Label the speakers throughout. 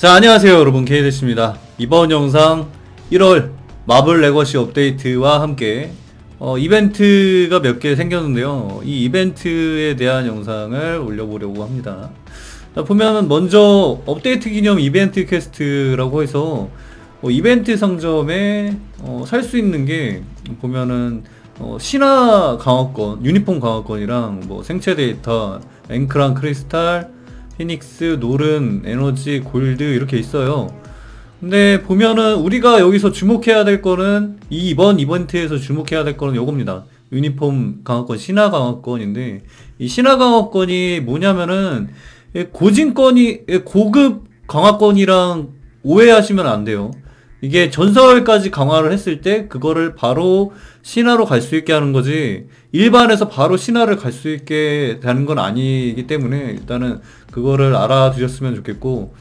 Speaker 1: 자 안녕하세요 여러분. 케이데스입니다. 이번 영상 1월 마블 레거시 업데이트와 함께 어, 이벤트가 몇 개 생겼는데요. 이 이벤트에 대한 영상을 올려보려고 합니다. 자, 보면은 먼저 업데이트 기념 이벤트 퀘스트라고 해서 어, 이벤트 상점에 어, 살 수 있는 게 보면은 어, 신화 강화권, 유니폼 강화권이랑 뭐 생체 데이터, 앵크랑 크리스탈, 피닉스, 노른, 에너지, 골드 이렇게 있어요. 근데 보면은 우리가 여기서 주목해야 될 거는 이 이번 이벤트에서 주목해야 될 거는 요겁니다. 유니폼 강화권, 신화 강화권인데 이 신화 강화권이 뭐냐면은 고진권이 고급 강화권이랑 오해하시면 안 돼요. 이게 전설까지 강화를 했을 때 그거를 바로 신화로 갈 수 있게 하는 거지 일반에서 바로 신화를 갈 수 있게 되는 건 아니기 때문에 일단은 그거를 알아두셨으면 좋겠고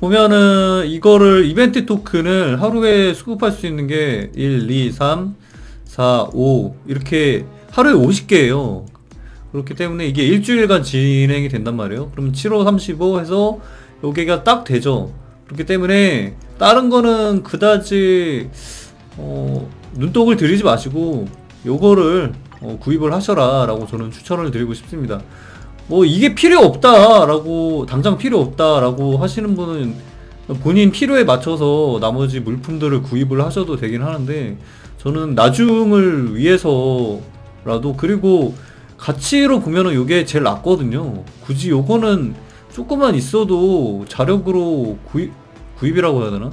Speaker 1: 보면은 이거를 이벤트 토큰을 하루에 수급할 수 있는 게 1, 2, 3, 4, 5 이렇게 하루에 50개예요. 그렇기 때문에 이게 일주일간 진행이 된단 말이에요. 그럼 7호 35 해서 여기가 딱 되죠. 그렇기 때문에 다른 거는 그다지 어, 눈독을 들이지 마시고 요거를 어, 구입을 하셔라 라고 저는 추천을 드리고 싶습니다. 뭐 이게 필요 없다 라고 당장 필요 없다 라고 하시는 분은 본인 필요에 맞춰서 나머지 물품들을 구입을 하셔도 되긴 하는데 저는 나중을 위해서라도 그리고 가치로 보면은 요게 제일 낫거든요. 굳이 요거는 조금만 있어도 자력으로 구입 구입이라고 해야 되나?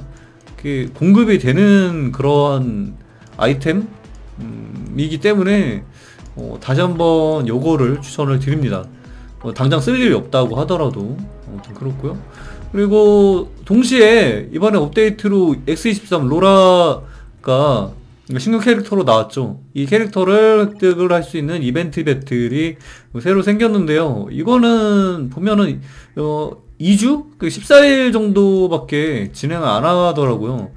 Speaker 1: 그 공급이 되는 그러한 아이템이기 때문에 어, 다시 한번 요거를 추천을 드립니다. 어, 당장 쓸 일이 없다고 하더라도 아무튼 그렇고요. 그리고 동시에 이번에 업데이트로 X23 로라가 신규 캐릭터로 나왔죠. 이 캐릭터를 획득을 할 수 있는 이벤트 배틀이 새로 생겼는데요. 이거는 보면은 어 2주? 그 14일 정도밖에 진행을 안 하더라고요.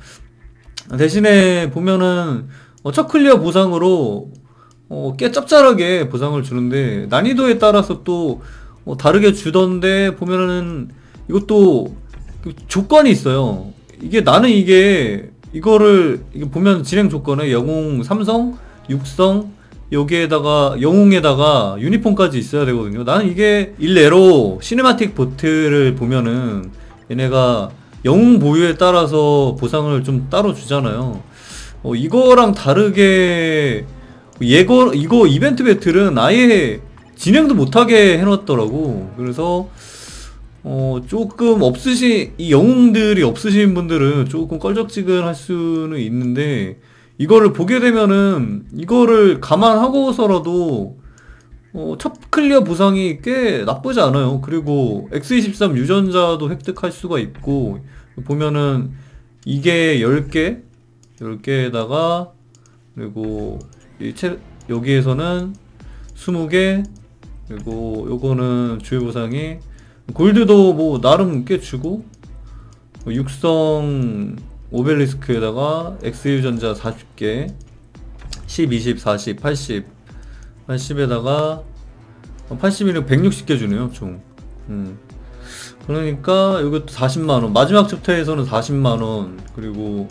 Speaker 1: 대신에 보면은 어, 첫 클리어 보상으로 어, 꽤 짭짤하게 보상을 주는데 난이도에 따라서 또 어, 다르게 주던데 보면은 이것도 그 조건이 있어요. 이게 나는 이게 이거를 이게 보면 진행 조건에 영웅 삼성, 육성, 여기에다가 영웅에다가 유니폼까지 있어야 되거든요. 나는 이게 일례로 시네마틱 보트를 보면은 얘네가 영웅 보유에 따라서 보상을 좀 따로 주잖아요. 어, 이거랑 다르게 예거 이거 이벤트 배틀은 아예 진행도 못하게 해놨더라고. 그래서 어 조금 없으신 이 영웅들이 없으신 분들은 조금 껄적지근할 수는 있는데 이거를 보게 되면은 이거를 감안하고서라도 어, 첫 클리어 보상이 꽤 나쁘지 않아요. 그리고 X23 유전자도 획득할 수가 있고 보면은 이게 10개 10개에다가 그리고 이 채, 여기에서는 20개 그리고 요거는 주요 보상이 골드도 뭐 나름 꽤 주고 뭐 육성 오벨리스크에다가 X유전자 40개 10, 20, 40, 80 80에다가 80이면 160개 주네요 총. 음. 그러니까 이것도 40만원. 마지막 챕터에서는 40만원. 그리고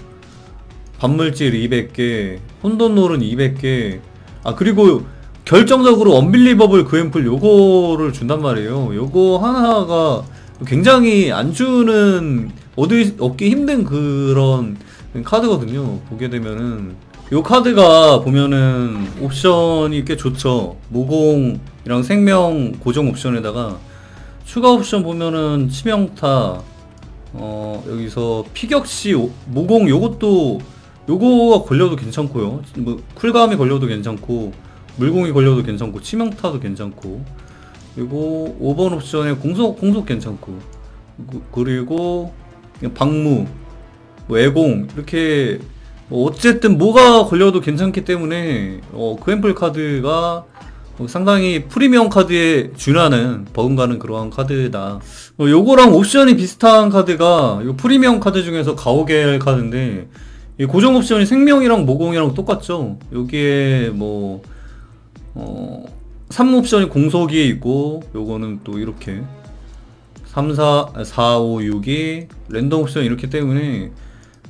Speaker 1: 반물질 200개 혼돈놀은 200개. 아 그리고 결정적으로 언빌리버블 그앰플 요거를 준단 말이에요. 요거 하나가 굉장히 안 주는 얻기, 얻기 힘든 그런 카드거든요. 보게 되면은 요 카드가 보면은 옵션이 꽤 좋죠. 모공이랑 생명 고정 옵션에다가 추가 옵션 보면은 치명타 어 여기서 피격시 모공 요것도 요거가 걸려도 괜찮고요. 뭐 쿨감이 걸려도 괜찮고 물공이 걸려도 괜찮고 치명타도 괜찮고 그리고 5번 옵션에 공속 공속 괜찮고 그리고 방무 뭐 애공 이렇게 뭐 어쨌든 뭐가 걸려도 괜찮기 때문에 어, 그 앰플 카드가 상당히 프리미엄 카드에 준하는 버금가는 그러한 카드다. 어, 요거랑 옵션이 비슷한 카드가 요 프리미엄 카드 중에서 가오겔 카드인데 이 고정 옵션이 생명이랑 모공이랑 똑같죠. 여기에 뭐 어, 3 옵션이 공속이 있고 요거는 또 이렇게 3, 4, 4, 5, 6이 랜덤 옵션 이렇기 때문에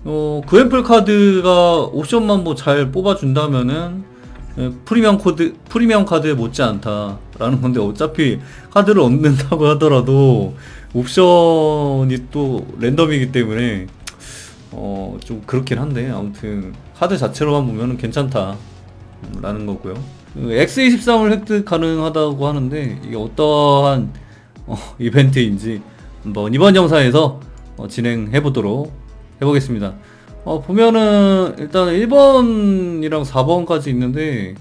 Speaker 1: 어, 그래플 카드가 옵션만 뭐 잘 뽑아준다면은 예, 프리미엄 코드 프리미엄 카드에 못지 않다라는 건데 어차피 카드를 얻는다고 하더라도 옵션이 또 랜덤이기 때문에 어 좀 그렇긴 한데 아무튼 카드 자체로만 보면은 괜찮다라는 거고요. 그 X23을 획득 가능하다고 하는데 이게 어떠한 어, 이벤트인지 한번 이번 영상에서 어, 진행해 보도록 해보겠습니다. 어, 보면은 일단 1번이랑 4번까지 있는데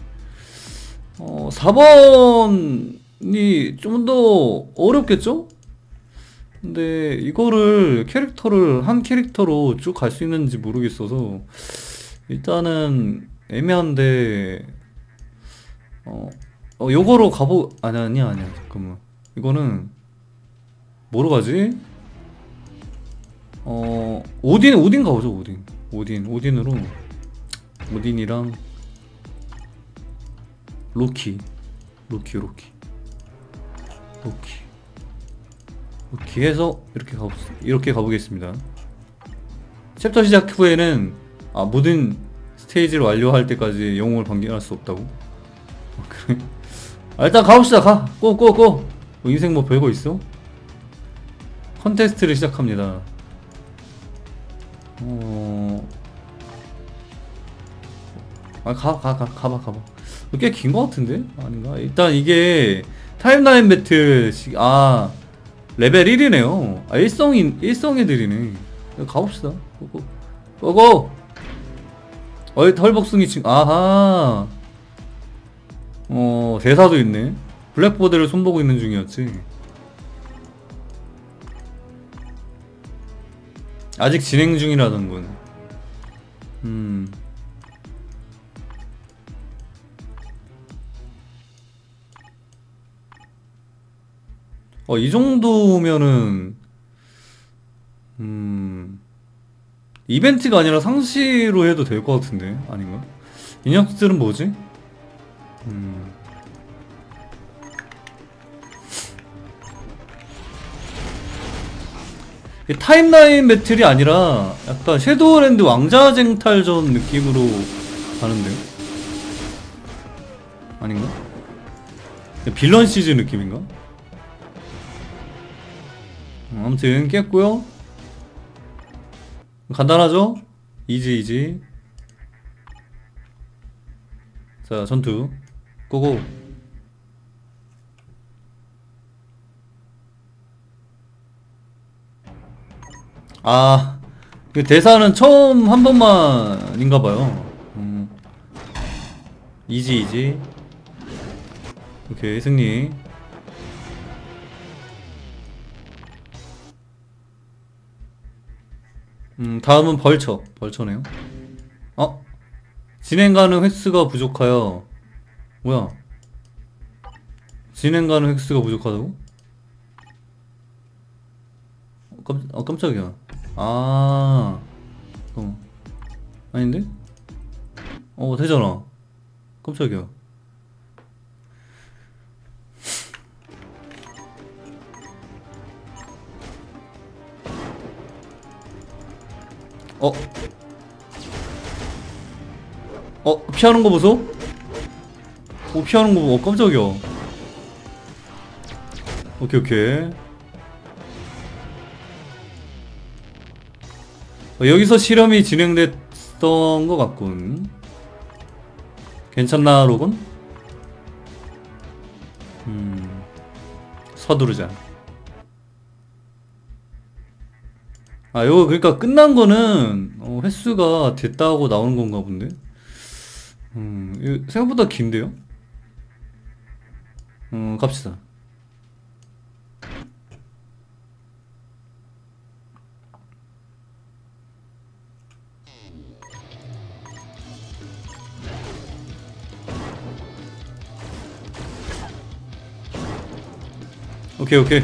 Speaker 1: 어, 4번이 좀 더 어렵겠죠? 근데 이거를 캐릭터를 한 캐릭터로 쭉 갈 수 있는지 모르겠어서 일단은 애매한데 어, 어 요거로 가보 아니 아니야 아니야 잠깐만 이거는 뭐로 가지? 어 오딘 오딘 가보죠 오딘. 오딘 오딘으로. 오딘이랑 로키. 로키 로키. 로키. 로키 해서 이렇게 가보 이렇게 가보겠습니다. 챕터 시작 후에는 아 모든 스테이지를 완료할 때까지 영웅을 반겨할 수 없다고? 아, 그래? 아, 일단 가봅시다. 가 고 고 고. 뭐 인생 뭐 별거 있어 컨테스트를 시작합니다 어. 아, 가, 가, 가, 가봐, 가봐. 꽤 긴 것 같은데? 아닌가? 일단 이게 타임라인 배틀, 시, 아, 레벨 1이네요. 아, 일성인, 일성 애들이네. 가봅시다. 고고. 고고! 어이, 털복숭이 친, 아하. 어, 대사도 있네. 블랙보드를 손보고 있는 중이었지. 아직 진행 중이라던군. 음. 어, 이 정도면은, 음, 이벤트가 아니라 상시로 해도 될 것 같은데, 아닌가? 이 녀석들은 뭐지? 음. 타임라인 배틀이 아니라 약간 섀도우랜드 왕자쟁탈전 느낌으로 가는데요? 아닌가? 빌런 시즈 느낌인가? 음, 아무튼 깼고요 간단하죠? 이지 이지 자 전투 고고 아, 그 대사는 처음 한 번만인가 봐요. 음. 이지 이지. 오케이 승리. 음 다음은 벌처 벌처네요. 어? 진행 가능 획수가 부족하여. 뭐야? 진행 가능 획수가 부족하다고? 어, 깜, 어, 깜짝이야. 아, 어. 아닌데? 어, 되잖아. 깜짝이야. 어? 어? 피하는 거 보소? 어, 피하는 거 보고, 어, 깜짝이야. 오케이, 오케이. 어, 여기서 실험이 진행됐던 것 같군. 괜찮나, 로건? 음, 서두르자. 아, 이거 그러니까 끝난 거는 어, 횟수가 됐다고 나오는 건가 본데? 음, 생각보다 긴데요? 음, 갑시다. 오케이 오케이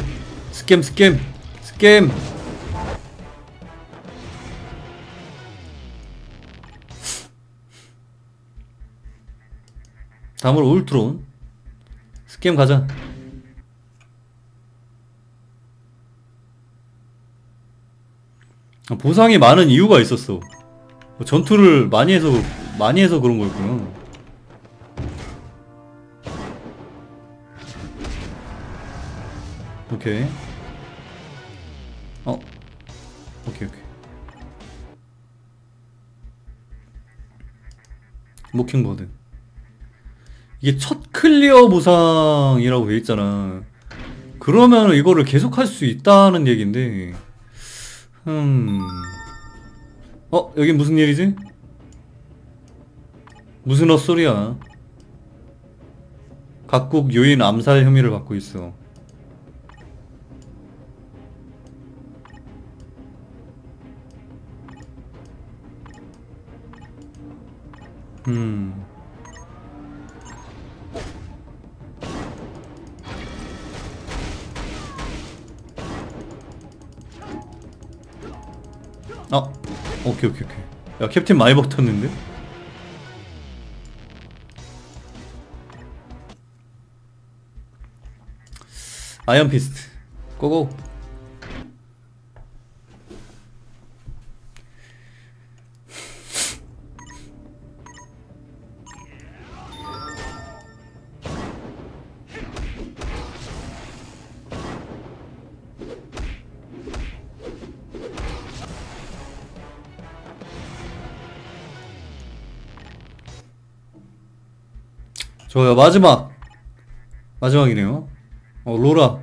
Speaker 1: 스캠 스캠 스캠 다음으로 울트론 스캠 가자 아, 보상이 많은 이유가 있었어. 전투를 많이 해서 많이 해서 그런 거였구나. 오케이. 어. 오케이 오케이. 모킹버드. 이게 첫 클리어 보상이라고 돼 있잖아. 그러면 이거를 계속 할 수 있다는 얘기인데. 음. 어, 여긴 무슨 일이지? 무슨 헛소리야? 각국 요인 암살 혐의를 받고 있어. 음. 아, 오케이 오케이 오케이. 야 캡틴 많이 버텼는데? 아이언 피스트 고고 좋아요 마지막 마지막이네요 어 로라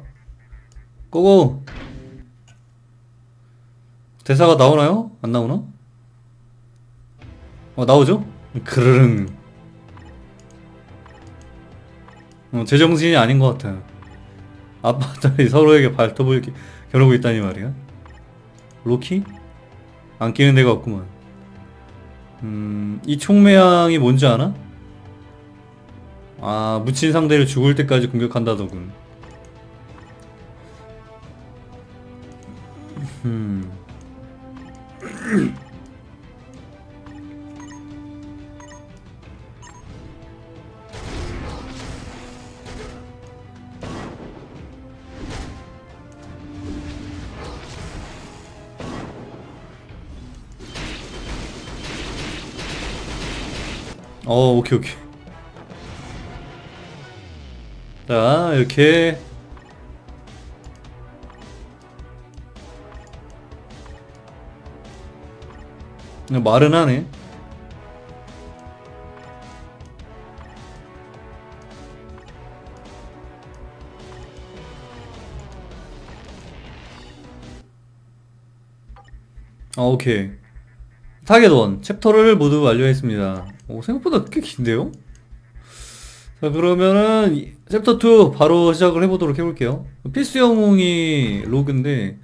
Speaker 1: 고고 대사가 나오나요? 안 나오나? 어 나오죠? 그르릉 어, 제정신이 아닌 것 같아요 아빠들이 서로에게 발톱을 기- 겨루고 있다니 말이야 로키? 안 끼는 데가 없구만 음... 이 총매향이 뭔지 아나? 아 묻힌 상대를 죽을 때까지 공격한다더군 음. 어 오케이 오케이 자 이렇게. 말은 하네. 아 오케이. 타겟 1 챕터를 모두 완료했습니다. 오 생각보다 꽤 긴데요? 자 그러면은 이- 챕터 2 바로 시작을 해보도록 해볼게요. 필수 영웅이 로그인데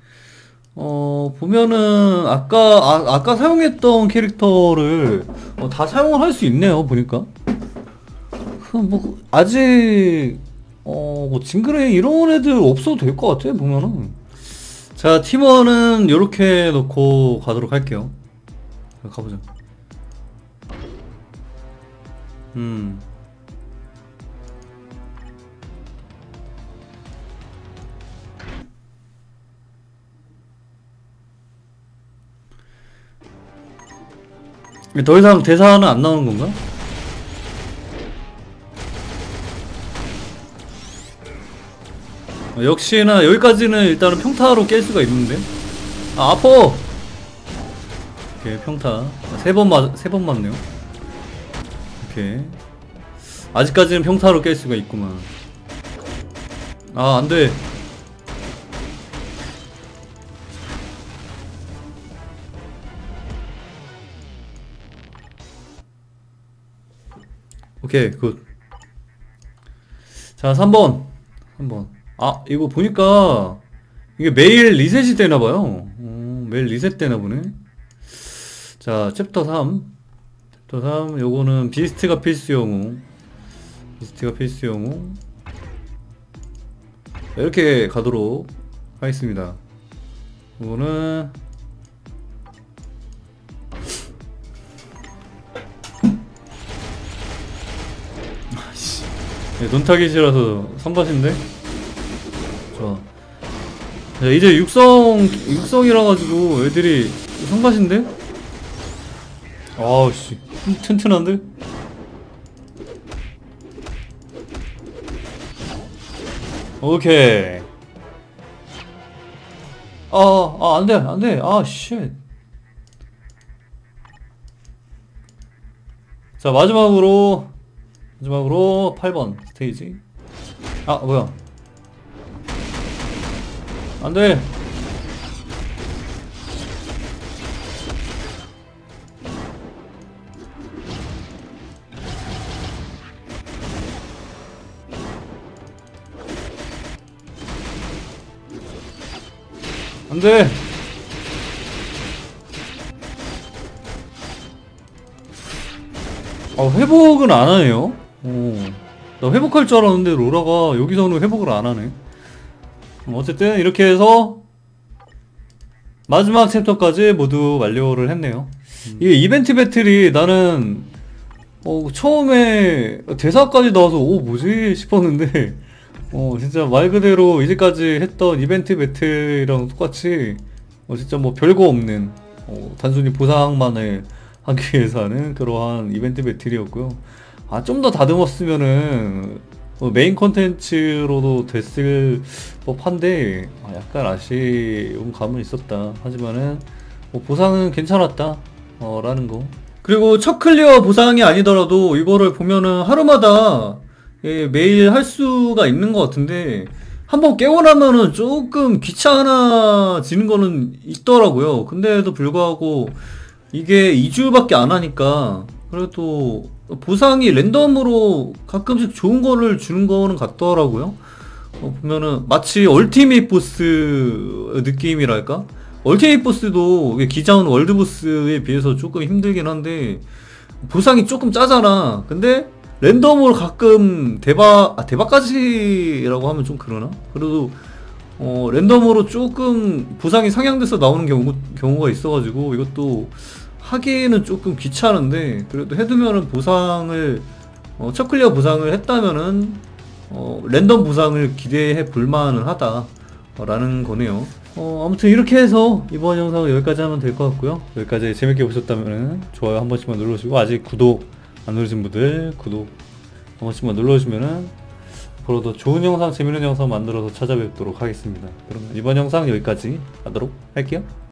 Speaker 1: 어 보면은 아까 아, 아까 사용했던 캐릭터를 어, 다 사용을 할 수 있네요 보니까. 그뭐 아직 어뭐 징그레 이런 애들 없어도 될 것 같아 보면은. 자 팀원은 요렇게 놓고 가도록 할게요. 자, 가보자. 음 더 이상 대사는 안 나오는 건가? 어, 역시나 여기까지는 일단은 평타로 깰 수가 있는데. 아 아파 오케이 평타. 세번 맞, 세 번 맞네요. 오케이. 아직까지는 평타로 깰 수가 있구만. 아 안돼 오케이 굿. 자 3번. 3번. 아 이거 보니까 이게 매일 리셋이 되나봐요. 어, 매일 리셋 되나 보네. 자 챕터 3 챕터 3 요거는 비스트가 필수 영웅. 비스트가 필수 영웅. 자, 이렇게 가도록 하겠습니다. 이거는 네, 싫어서 선밭인데 좋아 자, 이제 육성, 육성이라 가지고 애들이 성가신데? 아우, 씨. 튼튼한데? 오케이. 아, 아, 안 돼, 안 돼. 아, 쉣. 자, 마지막으로, 마지막으로 8번 스테이지. 아, 뭐야. 안 돼. 안 돼. 아, 회복은 안 하네요. 오. 나 회복할 줄 알았는데 로라가 여기서는 회복을 안 하네. 음, 어쨌든 이렇게 해서 마지막 챕터까지 모두 완료를 했네요. 이게 이벤트 배틀이 나는 어, 처음에 대사까지 나와서 오 뭐지 싶었는데 어 진짜 말 그대로 이제까지 했던 이벤트 배틀이랑 똑같이 어 진짜 뭐 별거 없는 어, 단순히 보상만을 하기 위해서 하는 그러한 이벤트 배틀이었고요. 아 좀 더 다듬었으면은 어, 메인 컨텐츠로도 됐을 법한데 아, 약간 아쉬운 감은 있었다. 하지만은 뭐 보상은 괜찮았다. 어, 라는 거. 그리고 첫 클리어 보상이 아니더라도 이거를 보면은 하루마다 예, 매일 할 수가 있는 것 같은데 한번 깨고 나면은 조금 귀찮아지는 거는 있더라고요. 근데도 불구하고 이게 2주밖에 안 하니까 그래도 보상이 랜덤으로 가끔씩 좋은 거를 주는 거는 같더라고요. 어, 보면은 마치 얼티밋 보스 느낌이랄까? 얼티밋 보스도 기자원 월드 보스에 비해서 조금 힘들긴 한데 보상이 조금 짜잖아. 근데 랜덤으로 가끔 대박 아 대박까지라고 하면 좀 그러나? 그래도 어 랜덤으로 조금 보상이 상향돼서 나오는 경우 경우가 있어가지고 이것도 하기에는 조금 귀찮은데 그래도 해두면은 보상을 어, 첫 클리어 보상을 했다면은 어, 랜덤 보상을 기대해 볼만은 하다 라는 거네요. 어, 아무튼 이렇게 해서 이번 영상은 여기까지 하면 될 것 같고요. 여기까지 재밌게 보셨다면 좋아요 한 번씩만 눌러주시고 아직 구독 안 누르신 분들 구독 한 번씩만 눌러주시면은 앞으로도 좋은 영상 재밌는 영상 만들어서 찾아뵙도록 하겠습니다. 그러면 이번 영상 여기까지 하도록 할게요.